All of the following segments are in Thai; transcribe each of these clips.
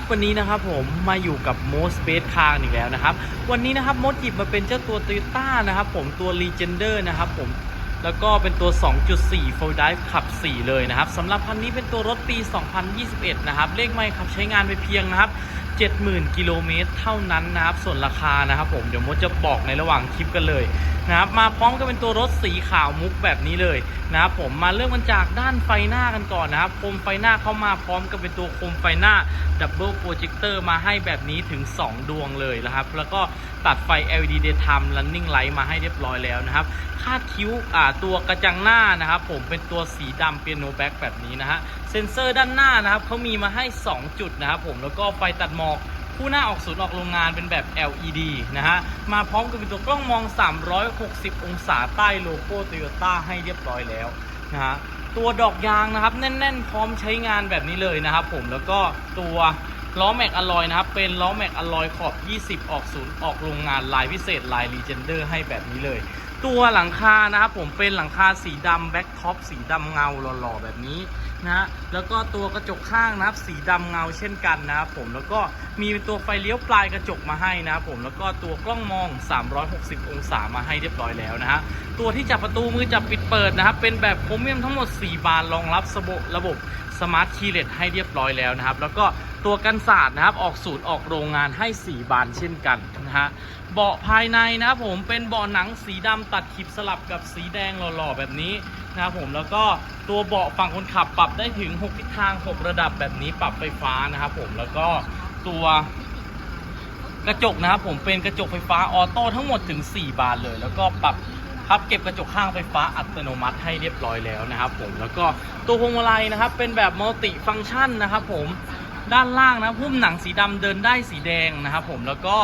ับวันนี้นะครับผมมาอยู่กับ Most Space Car อีกแล้วนะครับ วันนี้นะครับมดหยิบมาเป็นเจ้าตัว Toyota นะครับผมตัว Legender นะครับผม แล้วก็เป็นตัว 2.4 Full Drive ขับ 4 เลยนะครับสำหรับคันนี้เป็นตัวรถปี 2021 นะครับ เลขไม่ขับใช้งานไปเพียงนะครับ 70,000 กิโลเมตรเท่านั้นนะครับ ส่วนราคานะครับผม เดี๋ยวมดจะบอกในระหว่างคลิปกันเลยนะครับ มาพร้อมกับเป็นตัวรถสีขาวมุกแบบนี้เลยนะครับผม มาเริ่มกันจากด้านไฟหน้ากันก่อนนะครับ โคมไฟหน้าเข้ามาพร้อมกับเป็นตัวโคมไฟหน้าดับเบิลโปรเจคเตอร์มาให้แบบนี้ถึง 2 ดวงเลยนะครับ แล้วก็ตัดไฟ LED daytime running light มาให้เรียบร้อยแล้วนะครับ คาดคิ้วตัวกระจังหน้านะครับผมเป็นตัวสีดำเปียโนแบ็กแบบนี้นะฮะ เซ็นเซอร์ด้านหน้านะครับเขามีมาให้ 2 จุดนะครับผมแล้วก็ไฟตัดหมอกคู่หน้าออกศูนย์ออกโรงงานเป็นแบบ LED นะฮะ มาพร้อมกับตัวกล้องมอง 360 องศาใต้โลโก้โตโยต้าให้เรียบร้อยแล้วนะฮะ ตัวดอกยางนะครับ แน่น ๆ พร้อมใช้งานแบบนี้เลยนะครับผม แล้วก็ตัว ล้อแม็กอลอยนะครับ เป็นล้อแม็กอลอยขอบ 20 ออกศูนย์ออกโรงงานลายพิเศษลายรีเจนเดอร์ให้แบบนี้เลย ตัวหลังคานะครับผมเป็นหลังคาสีดำแบ็คท็อปสีดำเงาหล่อๆแบบนี้นะฮะแล้วก็ตัวกระจกข้างนะครับสีดำเงาเช่นกันนะครับผมแล้วก็มีตัวไฟเลี้ยวปลายกระจกมาให้นะครับผมแล้วก็ตัวกล้องมอง 360 องศามาให้เรียบร้อยแล้วนะฮะตัวที่จับประตูมือจับปิดเปิดนะครับเป็นแบบโครเมียมทั้งหมด 4 บานรองรับระบบระบบสมาร์ทคีย์เลสให้เรียบร้อยแล้วนะครับแล้วก็ ตัวกันศาสตร์นะครับออกศูนย์ออกโรงงานให้ 4 บานเช่นกันนะฮะเบาะภายในนะครับผมเป็นเบาะหนังสีดำตัดขีบสลับกับสีแดงหล่อๆแบบนี้นะครับผมแล้วก็ตัวเบาะฝั่งคนขับปรับได้ถึง 6 ทิศทาง 6 ระดับแบบนี้ปรับไฟฟ้านะครับผมแล้วก็ตัวกระจกนะครับผมเป็นกระจกไฟฟ้าออโต้ทั้งหมดถึง 4 บานเลย แล้วก็ปรับพับเก็บกระจกข้างไฟฟ้าอัตโนมัติให้เรียบร้อยแล้วนะครับผมแล้วก็ตัวพวงมาลัยนะครับเป็นแบบมัลติฟังก์ชันนะครับผม ด้านล่างนะพุ่มหนังสีดำเดินได้สีแดงนะครับผมแล้วก็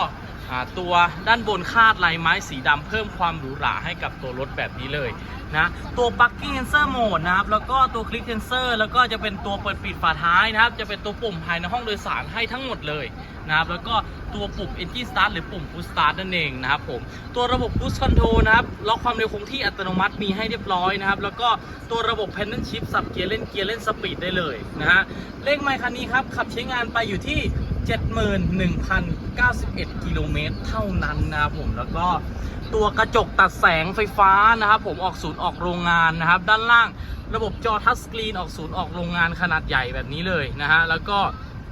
ตัวด้านบนคาดลายไม้สีดำเพิ่มความหรูหราให้กับตัวรถแบบนี้เลยนะตัว Parking Sensor Mode นะครับแล้วก็ตัว Click Sensor แล้วก็จะเป็นตัวเปิดปิดฝาท้ายนะครับ จะเป็นตัวปุ่มภายในห้องโดยสารให้ทั้งหมดเลยนะครับแล้วก็ตัวปุ่ม Engine Start หรือปุ่ม Push Start นั่นเองนะครับผมตัวระบบ Push Control นะครับล็อกความเร็วคงที่อัตโนมัติมีให้เรียบร้อยนะครับ แล้วก็ตัวระบบ Pedal Shift สับเกียร์เล่นเกียร์เล่นสปีดได้เลยนะฮะเลขไมค์คันนี้ครับขับใช้งานไปอยู่ที่ 71,091 กิโลเมตรเท่านั้นนะครับผมแล้วก็ตัวกระจกตัดแสงไฟฟ้านะครับผมออกศูนย์ออกโรงงานนะครับ ด้านล่างระบบจอทัชสกรีนออกศูนย์ออกโรงงานขนาดใหญ่แบบนี้เลยนะฮะแล้วก็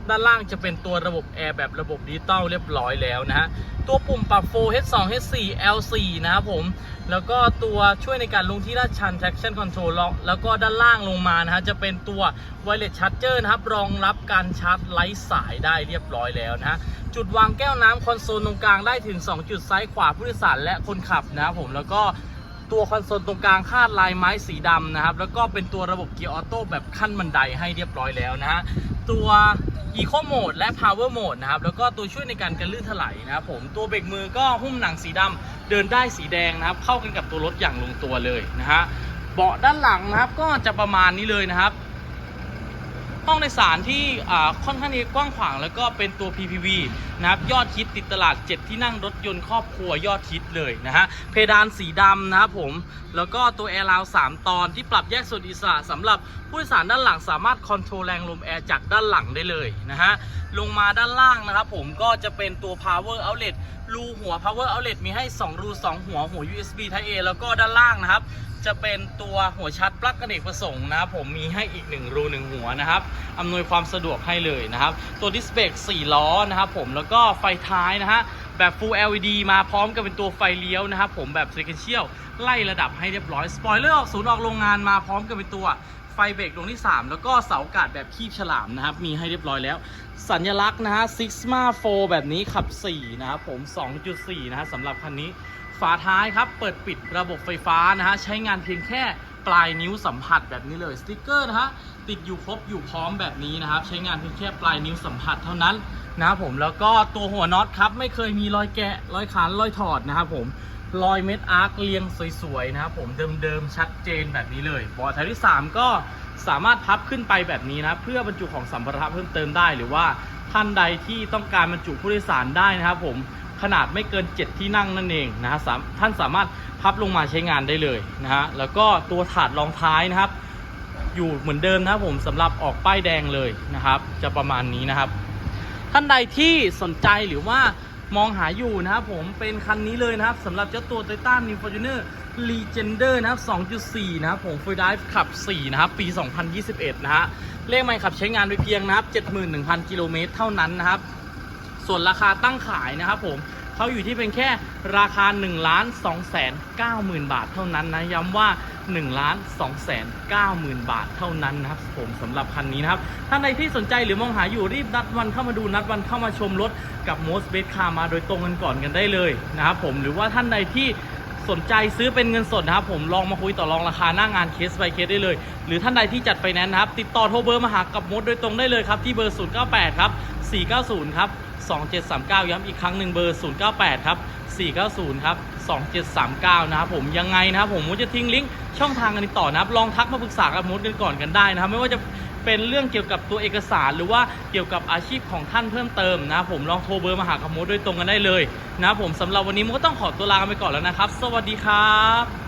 ด้านล่างจะเป็นตัวระบบแอร์แบบระบบดิจิตอลเรียบร้อยแล้วนะฮะ ตัวปุ่มปรับ4 H2 H4 L4 นะครับผม แล้วก็ตัวช่วยในการลงที่ลาดชัน traction control แล้วแล้วก็ด้านล่างลงมานะฮะ จะเป็นตัว wireless charger นะครับ รองรับการชาร์จไร้สายได้เรียบร้อยแล้วนะฮะ จุดวางแก้วน้ำคอนโซลตรงกลางได้ถึง 2 จุดซ้ายขวาผู้โดยสารและคนขับนะครับผมแล้วก็ตัวคอนโซลตรงกลางคาดลายไม้สีดำนะครับ แล้วก็เป็นตัวระบบเกียร์ออโต้แบบขั้นบันไดให้เรียบร้อยแล้วนะฮะ ตัว Eco Mode และ Power Mode นะครับ แล้วก็ตัวช่วยในการกันลื่นถลายนะครับผมตัวเบรกมือก็หุ้มหนังสีดำเดินได้สีแดงนะครับ เข้ากันกับตัวรถอย่างลงตัวเลยนะฮะเบาะด้านหลังนะครับก็จะประมาณนี้เลยนะครับ ห้องโดยสารที่ค่อนข้างที่กว้างขวางแล้วก็เป็นตัว PPV นะครับยอดฮิตติดตลาด 7 ที่นั่งรถยนต์ครอบครัวยอดฮิตเลยนะฮะเพดานสีดำนะครับผมแล้วก็ตัวแอร์ราว3ตอนที่ปรับแยกส่วนอิสระสำหรับผู้โดยสารด้านหลังสามารถคอนโทรลแรงลมแอร์จากด้านหลังได้เลยนะฮะลงมาด้านล่างนะครับผมก็จะเป็นตัว power outlet รูหัว power outlet มีให้ 2 รู 2 หัวหัว USB Type A แล้วก็ด้านล่างนะครับ จะเป็นตัวหัวชาร์จปลั๊กอเนกประสงค์นะผมมีให้อีก 1 รู 1 หัวนะครับอำนวยความสะดวกให้เลยนะครับ ตัวดิสเบรก4ล้อนะครับผมแล้วก็ไฟท้ายนะฮะแบบ Full LED มาพร้อมกับเป็นตัวไฟเลี้ยวนะครับผมแบบ Sequential ไล่ระดับให้เรียบร้อยสปอยเลอร์ออกศูนย์ออกโรงงานมาพร้อมกับเป็นตัว ไฟเบรกดวงที่ 3 แล้วก็เสาอากาศแบบคีบฉลามนะครับ มีให้เรียบร้อยแล้ว สัญลักษณ์นะฮะ Sigma 4 แบบนี้ขับ 4 นะครับผม 2.4 นะฮะสำหรับคันนี้ ฝาท้ายครับ เปิดปิดระบบไฟฟ้านะฮะ ใช้งานเพียงแค่ปลายนิ้วสัมผัสแบบนี้เลยสติกเกอร์นะฮะติดอยู่ครบอยู่พร้อมแบบนี้นะครับ ใช้งานเพียงแค่ปลายนิ้วสัมผัสเท่านั้นนะครับผมแล้วก็ตัวหัวน็อตครับ ไม่เคยมีรอยแกะรอยขานรอยถอดนะครับผม รอยเม็ดอาร์คเรียงสวยๆนะครับผมเดิมๆชัดเจนแบบนี้เลยเบาะแถวที่ 3 ก็สามารถพับขึ้นไปแบบนี้นะเพื่อบรรจุของสัมภาระเพิ่มเติมได้หรือว่าท่านใดที่ต้องการบรรจุผู้โดยสารได้นะครับผมขนาดไม่เกิน 7 ที่นั่งนั่นเองนะฮะท่านสามารถพับลงมาใช้งานได้เลยนะฮะแล้วก็ตัวถาดรองท้ายนะครับ อยู่เหมือนเดิมนะครับผมสำหรับออกป้ายแดงเลยนะครับ จะประมาณนี้นะครับ ท่านใดที่สนใจหรือว่า มองหาอยู่นะครับผมเป็นคันนี้เลยนะครับสำหรับเจ้าตัว Toyota New Fortuner Legender นะครับ 2.4 นะครับผม Full Drive ขับ 4 นะครับ ปี 2021 นะฮะเลขไม่ขับใช้งานไปเพียงนะครับ 71,000 กิโลเมตรเท่านั้นนะครับ ส่วนราคาตั้งขายนะครับผม เขาอยู่ที่เป็นแค่ราคา1ล้าน2แสน9หมื่นบาทเท่านั้นนะ ย้ำว่า1ล้าน2แสน9หมื่นบาทเท่านั้นนะครับผมสำหรับคันนี้นะครับ ท่านใดที่สนใจหรือมองหาอยู่รีบนัดวันเข้ามาดูนัดวันเข้ามาชมรถกับ Most Best Car มาโดยตรงกันก่อนกันได้เลยนะครับผมหรือว่าท่านใดที่สนใจซื้อเป็นเงินสดนะครับผมลองมาคุยต่อรองราคาหน้างานเคส by เคสได้เลย หรือท่านใดที่จัดไฟแนนซ์นะครับ ติดต่อโทรเบอร์มาหากับมดโดยตรงได้เลยครับ ที่เบอร์ 098 ครับ 490 ครับ 2739 ย้ำอีกครั้งหนึ่งเบอร์ 098 ครับ 490 ครับ 2739 นะครับผมยังไงนะครับผมมดจะทิ้งลิงก์ช่องทางกันติดต่อนะครับ ลองทักมาปรึกษากับมดกันก่อนกันได้นะครับ ไม่ว่าจะเป็นเรื่องเกี่ยวกับตัวเอกสารหรือว่าเกี่ยวกับอาชีพของท่านเพิ่มเติมนะครับผมลองโทรเบอร์มาหากับมดโดยตรงกันได้เลยนะครับผมสำหรับวันนี้มดก็ต้องขอตัวลาไปก่อนแล้วนะครับ สวัสดีครับ